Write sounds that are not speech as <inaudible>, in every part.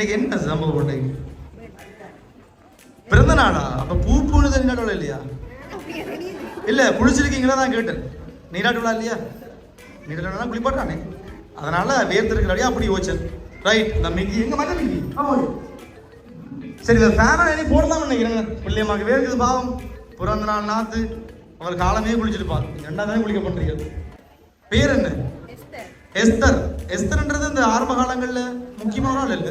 இன்னைக்கு என்ன சம்பவம் இன்னைக்கு பிறந்த நாளா? அப்ப பூ பூனது நீராட்டு இல்லையா? இல்ல குளிச்சிருக்கீங்களா தான் கேட்டேன். நீராட்டு விழா இல்லையா? நீராட்டு விழா குளிப்பாட்டானே அதனால வேர்த்திருக்கிறபடியா அப்படி யோசிச்சேன். ரைட் இந்த மிகி எங்க மிகி ஆமா. சரி இந்த ஃபேனை இனி போடலாம் நினைக்கிறேங்க. பிள்ளையம்மாக்கு வேர்க்குது பாவம். பிறந்த நாள் நாத்து. அவர் காலமே குளிச்சிருப்பார். ரெண்டாவது குளிக்க பண்றீங்க பேர் என்ன? எஸ்தர். எஸ்தர்ன்றது இந்த ஆரம்ப காலங்கள்ல முக்கியமான ஆள் இல்ல.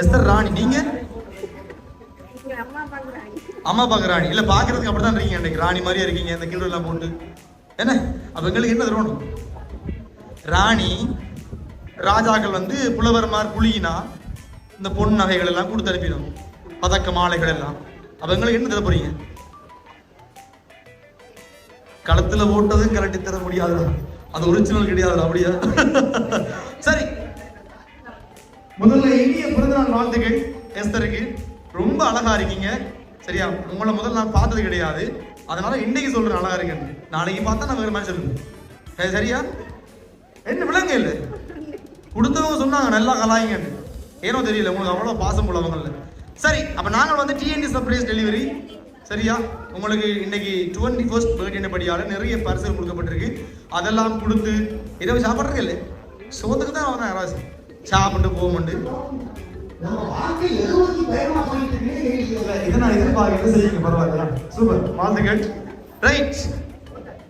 எஸ்தர் ராணி நீங்க? அம்மா பாக்க ராணி. இல்ல பாக்குறதுக்கு அப்படிதான் இருக்கீங்க இன்னைக்கு. ராணி மாதிரியே இருக்கீங்க இந்த கிலோ எல்லாம் போட்டு. என்ன? அப்ப எங்களுக்கு என்ன தருவணும் ராணி ராஜாக்கள் வந்து புலவர்மார் குழியினா இந்த பொன் நகைகள் எல்லாம் கொடுத்து அனுப்பிடும். பதக்க மாலைகள் எல்லாம். அப்ப எங்களுக்கு என்ன தர போறீங்க? களத்துல போட்டது கரட்டி தர முடியாது அது ஒரிஜினல் கிடையாது அப்படியா? சரி. முதல்ல இனிய பிறந்தநாள் வாழ்த்துக்கள் எஸ்தருக்கு. ரொம்ப அழகா இருக்கீங்க. சரியா? உங்களை முதல்ல நான் பார்த்தது கிடையாது. அதனால இன்னைக்கு சொல்றேன் அழகா இருக்கேன் நாளைக்கு பார்த்தா நான் வேற மாதிரி சொல்லுங்க சரி, சரியா? என்ன விலங்கு இல்லை? கொடுத்தவங்க சொன்னாங்க நல்லா கலாயிங்கன்னு. ஏனோ தெரியல உங்களுக்கு அவ்வளோ பாசம் உள்ளவங்கல்ல சரி அப்போ நாங்கள் வந்து டிஎன்டி சர்ப்ரைஸ் டெலிவரி சரியா? உங்களுக்கு இன்னைக்கு டுவெண்ட்டி ஃபர்ஸ்ட் பர்த்டே படியால நிறைய பரிசல் கொடுக்கப்பட்டிருக்கு. அதெல்லாம் கொடுத்து இரவு சாப்பிட்றதுக்கு இல்லை? சோத்துக்கு தான் வரேன் யாராவது சாப்பிட்டு போகும்போண்டு இதை நான் எதிர்பார்க்கறது செய்யுங்க பரவாயில்ல சூப்பர். வாழ்த்துக்கள் ரைட்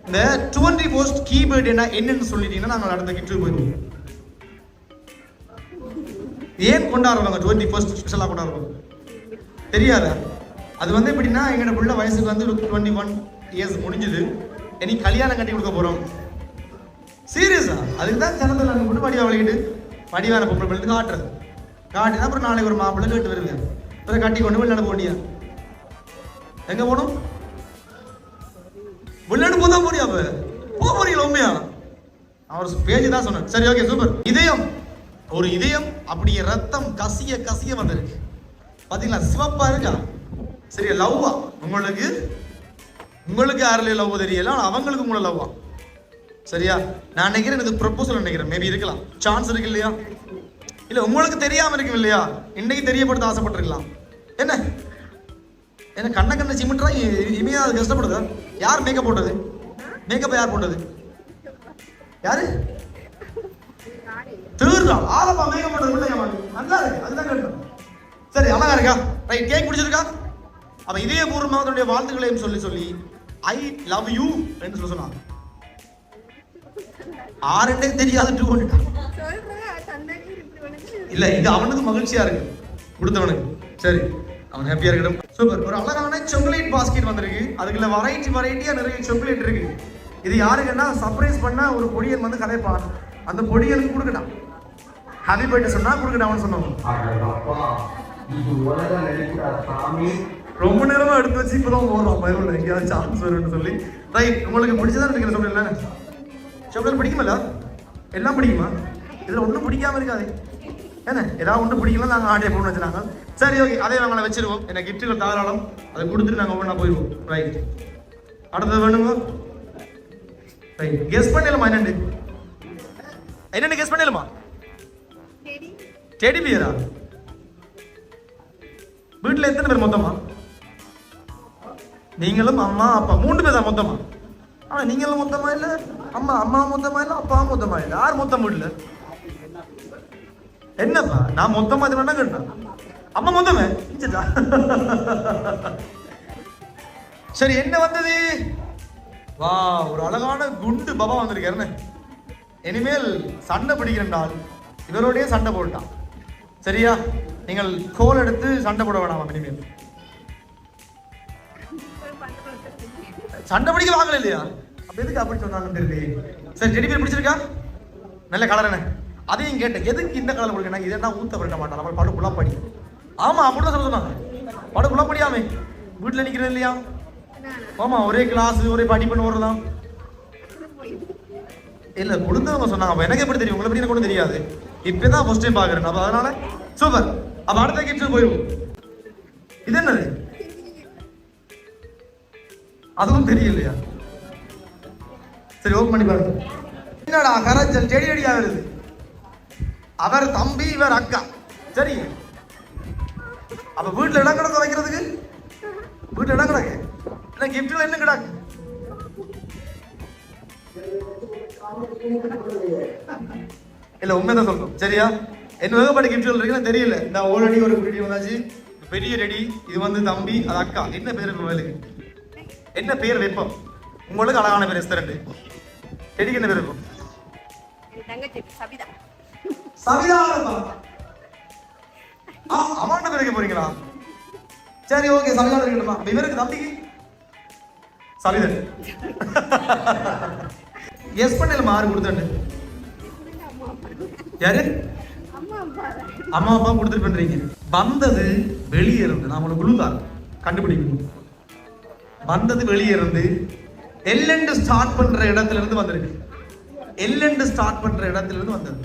இந்த டுவெண்ட்டி ஃபர்ஸ்ட் கீபேர்ட் என்ன என்னன்னு சொல்லிட்டீங்கன்னா நாங்கள் அடுத்த கிட்டு போயிடுவோம் ஏன் கொண்டாடுவாங்க டுவெண்ட்டி ஃபர்ஸ்ட் ஸ்பெஷலாக கொண்டாடுவாங்க தெரியாதா? அது வந்து எப்படின்னா எங்களோட பிள்ளை வயசுக்கு வந்து டுவெண்ட்டி ஒன் இயர்ஸ் முடிஞ்சுது. இனி கல்யாணம் கட்டி கொடுக்க போகிறோம் சீரியஸா அதுக்கு தான் ஜனத்தில் நாங்கள் கொண்டு வடிவா படிவான பொம்பளை பிள்ளை காட்டுறது. காட்டினா அப்புறம் நாளைக்கு ஒரு மாப்பிள்ளை கேட்டு வருவேன். அப்புறம் கட்டி கொண்டு வெளிநாடு போண்டியா எங்க போகணும்? வெளிநாடு போதான் போறியா அப்ப போக போறீங்களா உண்மையா? அவர் பேஜ் தான் சொன்னார் சரி ஓகே சூப்பர் இதயம். ஒரு இதயம் அப்படியே ரத்தம் கசிய கசிய வந்திருக்கு. பாத்தீங்களா? சிவப்பா இருக்கா? சரி லவ்வா? உங்களுக்கு? உங்களுக்கு யாரிலே லவ் தெரியல அவங்களுக்கு உங்களை லவ்வா? சரியா? நான் நினைக்கிறேன் எனக்கு ப்ரொபோசல் நினைக்கிறேன். மேபி இருக்கலாம். சான்ஸ் இருக்கு இல்லையா? இல்லை உங்களுக்கு தெரியாமல் இருக்கும் இல்லையா? இன்னைக்கு தெரியப்படுத்த ஆசைப்பட்டிருக்கலாம் என்ன? என்ன கண்ண கண்ண சிமிட்டா இமையா அது கஷ்டப்படுதா? யார் மேக்கப் போட்டது? மேக்கப் யார் போட்டது? யாரு? தீர்றா ஆலப்பா மேக்கப் போட்டது நல்லா இருக்கு. அதுதான் கேட்டோம். சரி அழகா இருக்கா? ரைட் கேக் பிடிச்சிருக்கா அப்ப இதே பூர்வமாக தன்னுடைய வாழ்த்துக்களையும் சொல்லி சொல்லி ஐ லவ் யூ என்று சொல்ல சொன்னாங்க. ஆறுண்டே தெரியாது டூ இல்ல இது அவனுக்கு மகிழ்ச்சியா இருக்கு. கொடுத்தவனுக்கு. சரி அவன் ஹாப்பியா இருக்கட்டும். சூப்பர் ஒரு அழகான சாக்லேட் பாஸ்கெட் வந்திருக்கு. அதுக்குள்ள வெரைட்டி வெரைட்டியா நிறைய சாக்லேட் இருக்கு. இது யாருக்குன்னா சர்ப்ரைஸ் பண்ண ஒரு பொடியன் வந்து கதைப்பான். அந்த பொடியனுக்கு கொடுக்கட்டான் ஹாப்பி பர்த்டே சொன்னா நடிக்கிற சாமி. ரொம்ப நேரமா எடுத்து வச்சு இப்பதான் போறோம் பயிரோட எங்கேயாவது சான்ஸ் வரும்னு சொல்லி. ரைட் உங்களுக்கு பிடிச்சதா நினைக்கிற சொல்றேன்ல சாக்லேட் பிடிக்குமல்ல? எல்லாம் பிடிக்குமா? இதில் ஒன்றும் பிடிக்காம இருக்காது. என்ன ஏதாவது ஒன்றும் பிடிக்கலாம் நாங்கள் ஆர்டர் போட்டு வச்சுனாங்க சரி ஓகே அதே நாங்கள் வச்சிருவோம். எனக்கு கிஃப்ட்டுகள் தாராளம். அதை கொடுத்துட்டு நாங்கள் ஒவ்வொன்றா போயிடுவோம். ரைட் அடுத்தது வேணுங்க ரைட் கெஸ் பண்ணலாமா என்னண்டு என்னென்னு கெஸ் பண்ணலாமா? டெடி பியரா வீட்டில் எத்தனை பேர் மொத்தமா? நீங்களும் அம்மா அப்பா மூணு பேர் தான் மொத்தமா? ஆனால் நீங்களும் மொத்தமா இல்லை? அம்மா அம்மா மொத்தமா இல்ல அப்பா மொத்தமா இல்ல யார் மொத்தம் வீட்டுல என்னப்பா? நான் மொத்தமா இது வேணா கேட்டேன் அம்மா மொத்தமே? இஞ்சதா. சரி என்ன வந்தது? வா ஒரு அழகான குண்டு பாபா வந்திருக்காருன்னு இனிமேல் சண்டை பிடிக்கிறேன்டால் இவரோடய சண்டை போட்டான். சரியா? நீங்கள் கோல் எடுத்து சண்டை போட வேணாம் இனிமேல். சண்டை பிடிக்க வாங்கல இல்லையா? அப்ப எதுக்கு அப்படி சொன்னாங்கன்னு தெரியல சரி டெடி பேர் பிடிச்சிருக்கா நல்ல கலர் என்ன? அதையும் கேட்டேன். எதுக்கு இந்த கலர் கொடுக்கணும் என்ன? ஊத்த பரட்ட மாட்டான். நம்ம படு. புலப்படி ஆமா அப்படிதான் சொல்ல சொன்னாங்க. படு புலப்படியாமே வீட்டுல நிக்கிறது இல்லையா? ஆமா ஒரே கிளாஸ் ஒரே படிப்புன்னு ஓடுறதான் இல்ல கொடுத்தவங்க சொன்னாங்க. அப்ப எனக்கு எப்படி தெரியும்? உங்களை பத்தி எனக்கு தெரியாது. இப்பதான் ஃபர்ஸ்ட் டைம் பாக்குறேன் அப்ப அதனால சூப்பர் அப்ப அடுத்த கிஃப்ட் போயிடும் இது என்னது? அதுவும் தெரியலையா? சரி ஓப்பன் பண்ணி பாருங்க. என்னடா கரைச்சல்? செடி அடியா வருது. அவர் தம்பி இவர் அக்கா. சரி. அப்ப வீட்டுல இடம் கிடக்கு வைக்கிறதுக்கு வீட்டுல இடம் கிடக்கு. என்ன கிஃப்ட்ல என்ன கிடக்கு. இல்ல உண்மைதான் சொல்லணும். சரியா? என்ன வகைப்பட்ட கிஃப்ட் சொல்றீங்கன்னா தெரியல. இந்த ஆல்ரெடி ஒரு குட்டி வந்தாச்சு. பெரிய ரெடி. இது வந்து தம்பி அது அக்கா. என்ன பேர் இருக்கும் வேலுக்கு? என்ன பேர் வைப்போம்? உங்களுக்கு அழகான பேர் ரெஸ்டாரண்ட் செடிக்கு என்ன பேர் இருக்கும் தங்கச்சி சபிதா பேர் வைக்க போறீங்களா? சரி ஓகே சவிதா இருக்கட்டுமா இவருக்கு தம்பிக்கு? சவிதன் எஸ் பண்ணல ஆறு கொடுத்தேன் யாரு? அம்மா அப்பா அம்மா அப்பா கொடுத்துட்டு பண்றீங்க. வந்தது வெளியே இருந்து நான் உங்களுக்கு குழுதான் கண்டுபிடிக்கணும். வந்தது வெளியே இருந்து எல்லெண்டு ஸ்டார்ட் பண்ற இடத்துல இருந்து வந்திருக்கு எல்லெண்டு ஸ்டார்ட் பண்ற இடத்துல இருந்து வந்தது.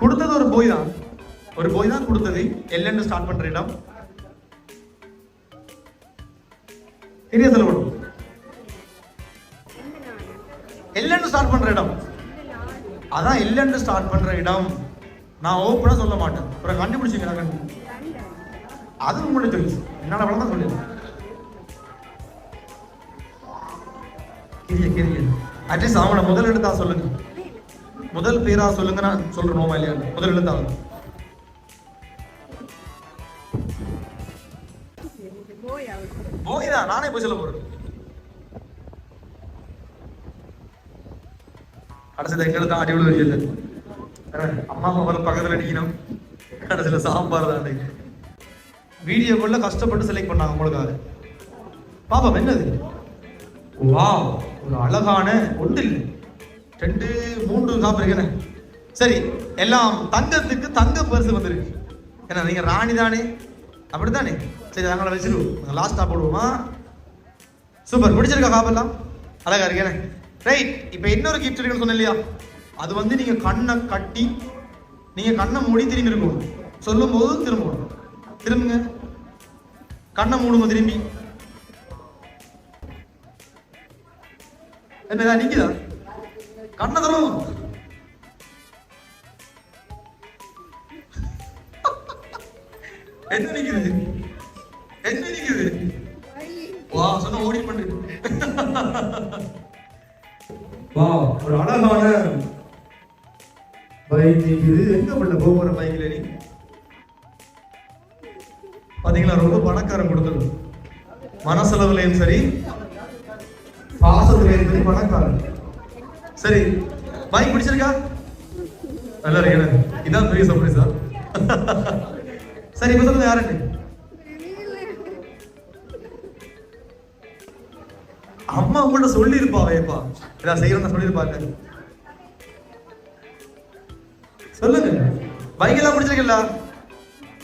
கொடுத்தது ஒரு போய் தான். ஒரு போய் தான் கொடுத்தது எல்லெண்டு ஸ்டார்ட் பண்ற இடம். தெரிய சொல்லப்படும் எல்லெண்டு ஸ்டார்ட் பண்ற இடம். அதான் எல்லெண்டு ஸ்டார்ட் பண்ற இடம். நான் ஓப்பனா சொல்ல மாட்டேன். அப்புறம் கண்டுபிடிச்சிங்க நான் அது உங்களுடைய சொல்லு என்னால அவ்வளவு தான் சொல்லிடுறேன் கிரிய கிரிய அட்லீஸ்ட் அவங்கள முதல் எழுத்தா சொல்லுங்க. முதல் பேரா சொல்லுங்க நான் சொல்றேன் நோமா இல்லையா? முதல் எழுத்தா போய் தான் நானே போய் சொல்ல போறேன். கடைசியில் எங்களுக்கு தான் அடி விழுவது இல்லை அம்மா அப்பா பக்கத்தில் பக்கத்துல கடைசியில் சாம்பார் தான் அன்னைக்கு. வீடியோக்குள்ள கஷ்டப்பட்டு செலக்ட் பண்ணாங்க உங்களுக்காக. பாப்பா என்னது? வாவ் ஒரு அழகான ஒன்று இல்லை ரெண்டு மூன்று சாப்பிடுறீங்க சரி எல்லாம் தங்கத்துக்கு தங்க பரிசு வந்திருக்கு. ஏன்னா நீங்க ராணி தானே? அப்படித்தானே? சரி நாங்கள வச்சிருவோம். லாஸ்டா போடுவோமா? சூப்பர் பிடிச்சிருக்கா காப்பெல்லாம் அழகா இருக்கேனே. ரைட் இப்போ இன்னொரு கிஃப்ட் இருக்குன்னு சொன்னேன் இல்லையா? அது வந்து நீங்க கண்ணை கட்டி நீங்க கண்ணை மூடி திரும்பி இருக்கணும். சொல்லும் போது திரும்பணும். திரும்புங்க. கண்ணை மூடுங்க திரும்பி. என்ன நிக்குதா? கண்ணை தரும் என்ன நிக்குது? என்ன நிக்குது? வா சொன்ன ஓடி பண்றீங்க வா ஒரு அழகான பைக் நிக்குது. எங்க பண்ண போகிற பைக்ல நீங்க பாத்தீங்களா ரொம்ப பணக்காரன் கொடுத்தது. மனசளவுலையும் சரி பாசத்துலையும் சரி பணக்காரன். சரி பைக் பிடிச்சிருக்கா? நல்லா இருக்கு இதான் பெரிய சர்ப்ரைஸா சரி இப்ப சொல்லுங்க யாரு? அம்மா உங்கள்ட்ட சொல்லி இருப்பாவேப்பா இதான் செய்யறேன்னு சொல்லியிருப்பாங்க சொல்லுங்க. பைக் எல்லாம்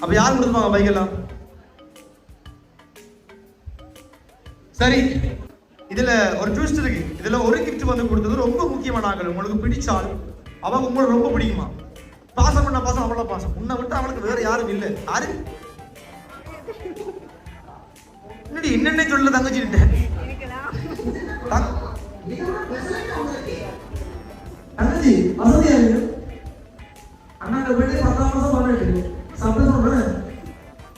அப்ப யார் கொடுத்துருப்பாங்க பைக் எல்லாம்? சரி. இதுல ஒரு ட்விஸ்ட் இருக்கு. இதுல ஒரு கிஃப்ட் வந்து கொடுத்தது ரொம்ப முக்கியமான ஆட்கள். உங்களுக்கு பிடிச்சால் அவங்க உங்களை ரொம்ப பிடிக்குமா? பாசம் பண்ண பாசம் அவ்வளவு பாசம். உன்னை விட்டு அவளுக்கு வேற யாரும் இல்லை. யாரு? என்னடி என்னென்ன சொல்ல தங்கச்சிட்டு இருக்கலாம் தங்கச்சி வசதியா இருக்கு? அண்ணாங்க போயிட்டு பத்தாம் மாசம் பண்ணிட்டு சந்தோஷம் தானே?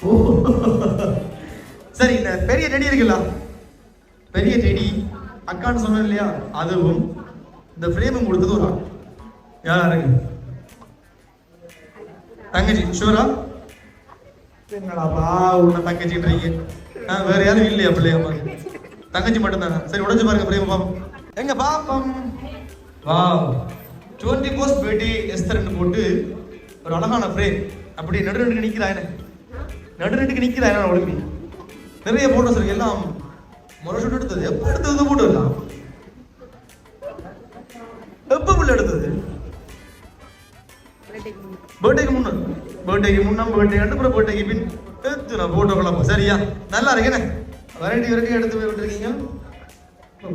ஓ சரி இந்த பெரிய டெடி இருக்குல்ல? பெரிய டெடி அக்கான்னு சொன்னேன் இல்லையா? அதுவும் இந்த ஃப்ரேமும் கொடுத்தது ஒரு ஆள். யாரா தங்கச்சி ஷூரா என்னடாப்பா உன்ன தங்கச்சின்றீங்க ஆ, வேற யாரும் இல்லையா பிள்ளையம்மா தங்கச்சி மட்டும் சரி உடஞ்சு பாருங்க பிரேம பாப்பம். எங்க பாப்பம்? வா டுவெண்ட்டி போஸ்ட் பேட்டி எஸ்தர்னு போட்டு ஒரு அழகான ஃப்ரேம் அப்படி நடு நடுக்கு நிக்கிறா என்ன? நடு நடுக்கு நிக்கிறா என்ன ஒழுங்கி நிறைய போட்டோஸ் இருக்கு எல்லாம் முறை ஷூட் எடுத்தது. எப்போ எடுத்தது? போட்டோ எல்லாம் எப்போ புள்ள எடுத்தது? பர்த்டேக்கு முன்ன. பர்த்டேக்கு முன்ன பர்த்டே அப்புறம் பர்த்டேக்கு பின் நான் போட்டோக்கெல்லாம் சரியா? நல்லா இருக்கேனே வெரைட்டி வெரைட்டி எடுத்து போய் விட்டுருக்கீங்க.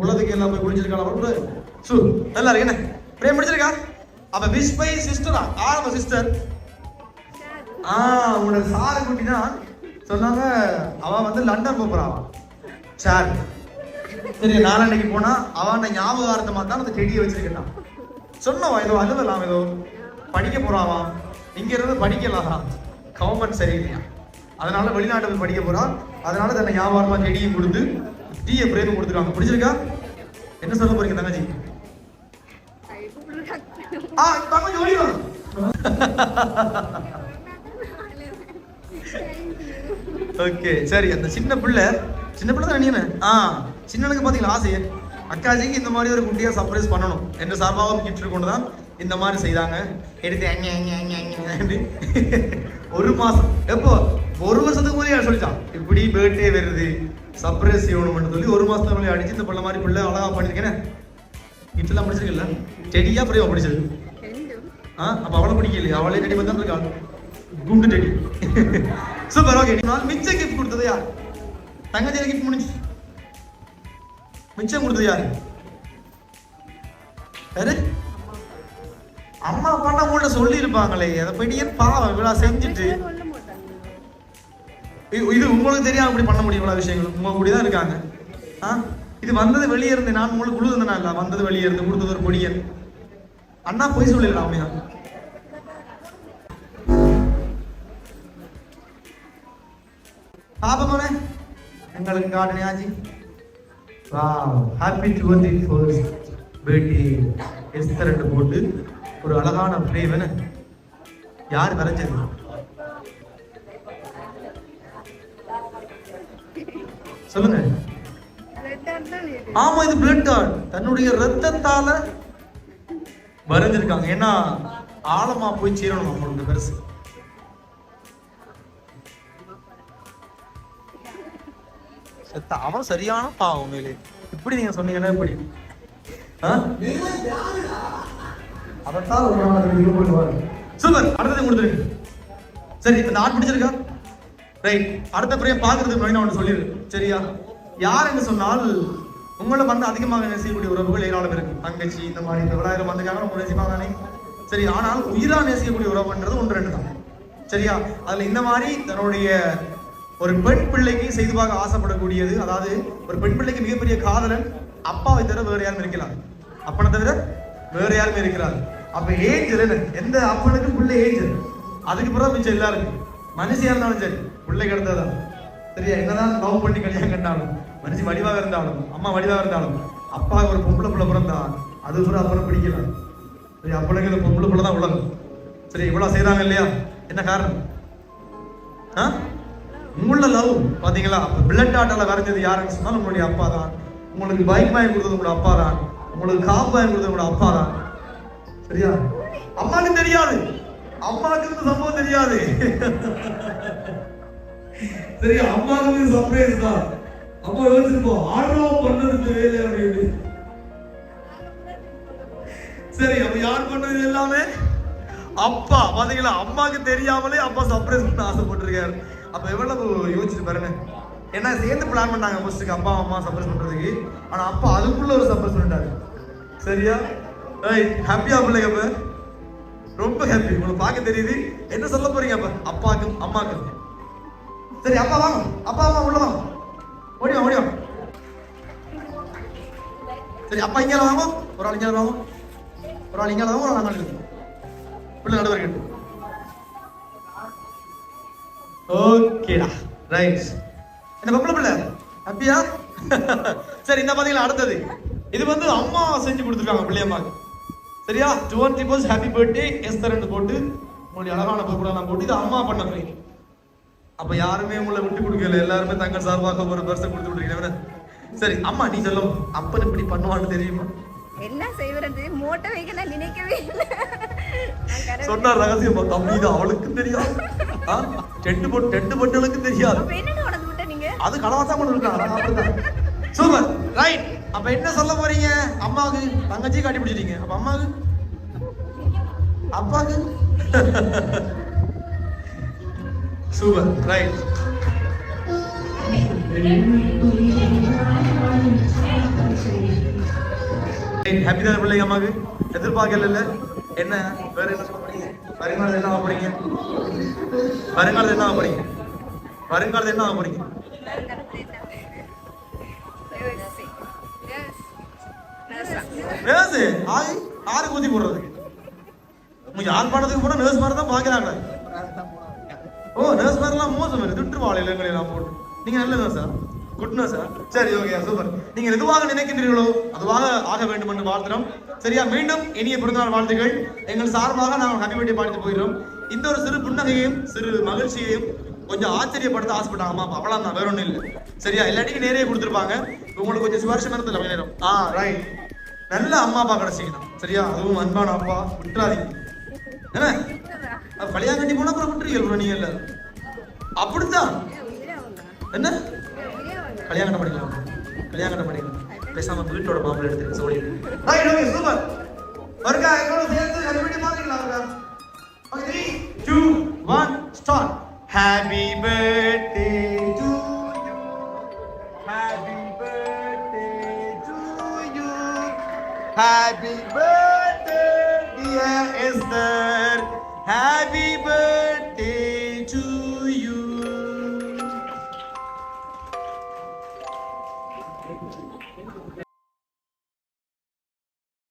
குளத்துக்கு எல்லாம் போய் குளிச்சிருக்கலாம். சு நல்லா இருக்கேனே பிரேம் முடிச்சிருக்கா அப்ப விஷ் பை சிஸ்டரா? ஆரம்ப சிஸ்டர். ஆ உங்களோட சார குட்டி தான் சொன்னாங்க அவ வந்து லண்டன் போறான். சார். சரி நாளன்னைக்கு போனா அவன் ஞாபகார்த்தமா தான் அந்த செடியை வச்சிருக்கட்டான். சொன்னவா ஏதோ அழுதலாம் ஏதோ படிக்க போறாவா இங்க இருந்து படிக்கலாம். கவர்மெண்ட் சரியில்லையா? அதனால வெளிநாட்டு போய் படிக்க போறான். அதனால தன்னை ஞாபகமா செடியும் கொடுத்து டீயை பிரேமும் கொடுத்துருவாங்க பிடிச்சிருக்கா என்ன சொல்ல போறீங்க தங்கச்சி? ஆ தங்கச்சி ஓடிடும் ஓகே <laughs> சரி அந்த சின்ன பிள்ளை சின்ன பிள்ளை தான் நீங்க ஆ சின்னனுக்கு பாத்தீங்களா ஆசை அக்காஜிக்கு இந்த மாதிரி ஒரு குட்டியா சர்ப்ரைஸ் பண்ணணும். என்ற சார்பாகவும் கிஃப்ட் கொண்டு தான் இந்த மாதிரி செய்தாங்க. எடுத்து அங்க அங்க அங்க அங்க ஒரு மாசம். எப்போ? ஒரு வருஷத்துக்கு முன்னாடி சொல்லிட்டான் இப்படி பர்த்டே வருது. சர்ப்ரைஸ் செய்யணும்னு சொல்லி ஒரு மாசத்துக்கு முன்னாடி அடிச்சு இந்த பிள்ளை மாதிரி பிள்ளை அழகா பண்ணிருக்கேன். கிட்டலாம் பிடிச்சிருக்கல செடியா பிரியா பிடிச்சது? ஆ அப்ப அவளை பிடிக்கலையா அவளே ரெடி பண்ணி இருக்கா குண்டு டெடி சூப்பர் ஓகே நான் மிச்ச கிஃப்ட் கொடுத்தது யார்? தங்கச்சி கிஃப்ட் முடிஞ்சு மிச்சம் கொடுத்தது யாரு? யாரு? அம்மா அப்பாட்டா உங்கள்ட்ட சொல்லியிருப்பாங்களே. அதை படியன் பாவம் இவ்வளோ செஞ்சுட்டு? இது- உங்களுக்கு தெரியாம இப்படி பண்ண முடியும் இவ்வளோ விஷயங்கள். உங்க கூட தான் இருக்காங்க. ஆ? இது வந்தது வெளியே இருந்து நான் உங்களுக்கு குழு இல்ல? வந்தது வெளியே இருந்து கொடுத்தது ஒரு பொடியன். அண்ணா போய் சொல்லிடலாமையா பாப்பமோனே எங்களுக்கு காட்டுனே ஆஜி வா ஹாப்பி டுவெண்ட்டி ஃபர்ஸ்ட் பேட்டி எஸ்தரண்டு போட்டு ஒரு அழகான ஃப்ரேம் யார் வரைஞ்சது? சொல்லுங்க. இது ஆமா இது பிளட் கார்டு தன்னுடைய ரத்தத்தால வரைஞ்சிருக்காங்க. ஏன்னா ஆழமா போய் சீரணும் நம்மளோட பெருசு. செத்த அவன் சரியான பாவம் உண்மையிலே இப்படி நீங்க சொன்னீங்கன்னா எப்படி? ஆ? அதைத்தான். சூப்பர். அடுத்தது கொடுத்துருங்க சரி இப்ப இந்த ஆட் பிடிச்சிருக்கா ரைட் அடுத்த பிரியம் பாக்குறதுக்கு முன்னாடி நான் ஒன்று சொல்லிடுறேன். சரியா? யார் என்று சொன்னால் உங்களை வந்து அதிகமாக நேசிக்கக்கூடிய உறவுகள் ஏராளம் இருக்கு. தங்கச்சி இந்த மாதிரி இந்த விழாயிரம் வந்துக்காக உங்களை நேசிப்பாங்க தானே சரி ஆனால் உயிரா நேசிக்கக்கூடிய உறவுன்றது ஒன்று ரெண்டு தான். சரியா? அதுல இந்த மாதிரி தன்னுடைய ஒரு பெண் பிள்ளைக்கு செய்து பார்க்க ஆசைப்படக்கூடியது அதாவது ஒரு பெண் பிள்ளைக்கு மிகப்பெரிய காதலன் அப்பாவை தவிர வேறு யாரும் இருக்கலாம் அப்பனை தவிர வேற யாருமே இருக்கிறார். அப்ப ஏஞ்சல் எந்த அப்பனுக்கும் பிள்ளை ஏஞ்சல். அதுக்கு பிறகு மிச்சம் எல்லாருக்கும். மனுஷியா இருந்தாலும் சரி பிள்ளை கிடைத்ததான். சரியா? என்னதான் லவ் பண்ணி கல்யாணம் கண்டாலும் மனுஷி வடிவாக இருந்தாலும் அம்மா வடிவாக இருந்தாலும் அப்பா ஒரு பொம்பளை பிள்ளை பிறந்தா அது கூட அப்புறம் பிடிக்கல. சரி அப்பனுக்கு இந்த பொம்பளை பிள்ளை தான் உலகம். சரி இவ்வளவு செய்கிறாங்க இல்லையா? என்ன காரணம்? ஆ? உங்களோட லவ் பார்த்தீங்களா பிளட் ஆட்டால வரைஞ்சது யாருன்னு சொன்னால் உங்களுடைய அப்பா தான். உங்களுக்கு பைக் வாங்கி கொடுத்தது உங்களோட அப்பா தான். உங்களுக்கு காப்பு வாங்கி கொடுத்தது உங்களோட அப்பா தான். சரியா? அம்மாக்கு தெரியாது. அம்மாவுக்கு இந்த சம்பவம் தெரியாது. சரியா? அம்மாவுக்கு சர்ப்ரைஸ் தான் அப்பா யோசிச்சிருப்போம் ஆர்வம் பண்ணது இந்த வேலை அப்படின்னு. சரி அப்ப யார் பண்ணது எல்லாமே? அப்பா. பாத்தீங்களா? அம்மாக்கு தெரியாமலே அப்பா சர்ப்ரைஸ் பண்ண ஆசைப்பட்டிருக்காரு. அப்போ எவ்வளவு யோசிச்சு பாருங்க. ஏன்னா சேர்ந்து பிளான் பண்ணாங்க ஃபர்ஸ்ட்டுக்கு அப்பா அம்மா சர்ப்ரைஸ் பண்ணுறதுக்கு ஆனால் அப்பா அதுக்குள்ள ஒரு சர்ப்ரைஸ் பண்ணிட்டாரு சரியா? ஏய் ஹாப்பியா பிள்ளைங்க அப்ப? ரொம்ப ஹாப்பி உங்களுக்கு பார்க்க தெரியுது. என்ன சொல்ல போறீங்க அப்ப? அப்பாக்கு அம்மாக்கு சரி அப்பா வாங்க. அப்பா அம்மா உள்ள வாங்க. ஓடி வாங்க ஓடி சரி அப்பா இங்கே வாங்க. ஒரு ஆள் இங்கே வாங்க. ஒரு ஆள் இங்கே வாங்க ஒரு ஆள் பிள்ளை நடுவர் கேட்டு ஓகேடா ரைட் என்ன பொம்பளை பிள்ளை ஹாப்பியா? <laughs> சரி இந்த பாத்தீங்களா அடுத்தது. இது வந்து அம்மா செஞ்சு கொடுத்துருக்காங்க பிள்ளையம்மாக்கு சரியா? டுவெண்ட்டி பர்ஸ் ஹாப்பி பர்த்டே எஸ்தரன் போட்டு உங்களுடைய அழகான பொருட்களெல்லாம் போட்டு இது அம்மா பண்ண பிள்ளை அப்ப யாருமே உங்களை விட்டு கொடுக்கல. எல்லாருமே தங்கள் சார்பாக ஒரு பர்சை கொடுத்து விட்டுருக்கீங்க சரி அம்மா நீ சொல்லும் அப்பன் இப்படி பண்ணுவான்னு தெரியுமா? எல்லாம் செய்வது மோட்டை வைக்க நான் நினைக்கவே இல்லை. சொன்னார் ரகசியமா தம்பி இது அவளுக்கு தெரியாது. ஆ? டெட்டு போட்டு டெட்டு போட்டவளுக்கு தெரியாது. அப்ப என்னன்னு உனக்கு விட்ட நீங்க? அது கலவாசா கொண்டு இருக்காங்க சூப்பர். ரைட் அப்ப என்ன சொல்ல போறீங்க? அம்மாவுக்கு தங்கச்சி காட்டி பிடிச்சிட்டீங்க. அப்ப அம்மாவுக்கு? அப்பாவுக்கு? சூப்பர். ரைட் ஹாப்பி தான் பிள்ளைங்க அம்மாவுக்கு? எதிர்பார்க்கல என்ன? வேற என்ன சொல்றீங்க வருங்காலத்தில் என்ன ஆக போறீங்க? வருங்காலத்தில் என்ன ஆக போறீங்க? வருங்காலத்தில் என்ன ஆக போறீங்க? நர்ஸ் ஆறு ஊதி போடுறது. கொஞ்சம் ஆள் பாடத்துக்கு போனா நர்ஸ் மாதிரி தான் பாக்குறாங்க. ஓ நர்ஸ் மாதிரிலாம் மோசம் திட்டு வாழை நான் போட்டு. நீங்க நல்லதுதான் சார் குட் சார் சரி ஓகே சூப்பர் நீங்க எதுவாக நினைக்கின்றீர்களோ அதுவாக ஆக வேண்டும் என்று வாழ்த்துறோம் சரியா? மீண்டும் இனிய பிறந்தநாள் வாழ்த்துகள் எங்கள் சார்பாக நாங்கள் ஹாப்பி பர்த்டே பாடிட்டு போயிடும் இந்த ஒரு சிறு புன்னகையும் சிறு மகிழ்ச்சியையும் கொஞ்சம் ஆச்சரியப்படுத்த ஆசைப்பட்டாங்க அம்மா அப்பா. அவ்வளவு தான் வேற ஒன்றும் இல்லை. சரியா? எல்லாத்தையும் நேரே கொடுத்துருப்பாங்க. உங்களுக்கு கொஞ்சம் சுவாரஸ்யம் இருந்தது நேரம். ஆ ரைட் நல்ல அம்மா அப்பா கிடைச்சிக்கணும். சரியா? அதுவும் அன்பான அப்பா. விட்டுறாதீங்க. என்ன? அது கல்யாணம் கட்டி போனா அப்புறம் விட்டுறீங்க நீங்க எல்லாரும் அப்படித்தான். என்ன? கல்யாணம் பண்ணிக்கலாம். கல்யாணம் பண்ணிக்கலாம். பேசாம வீட்டோட மாப்பிள்ளை எடுத்து சோழி சூப்பர். வருகா எங்களோட சேர்ந்து ஹாப்பி மாறிங்களா வருகா okay 3 2 1 start happy birthday to you happy birthday to you happy birthday dear Esther happy birthday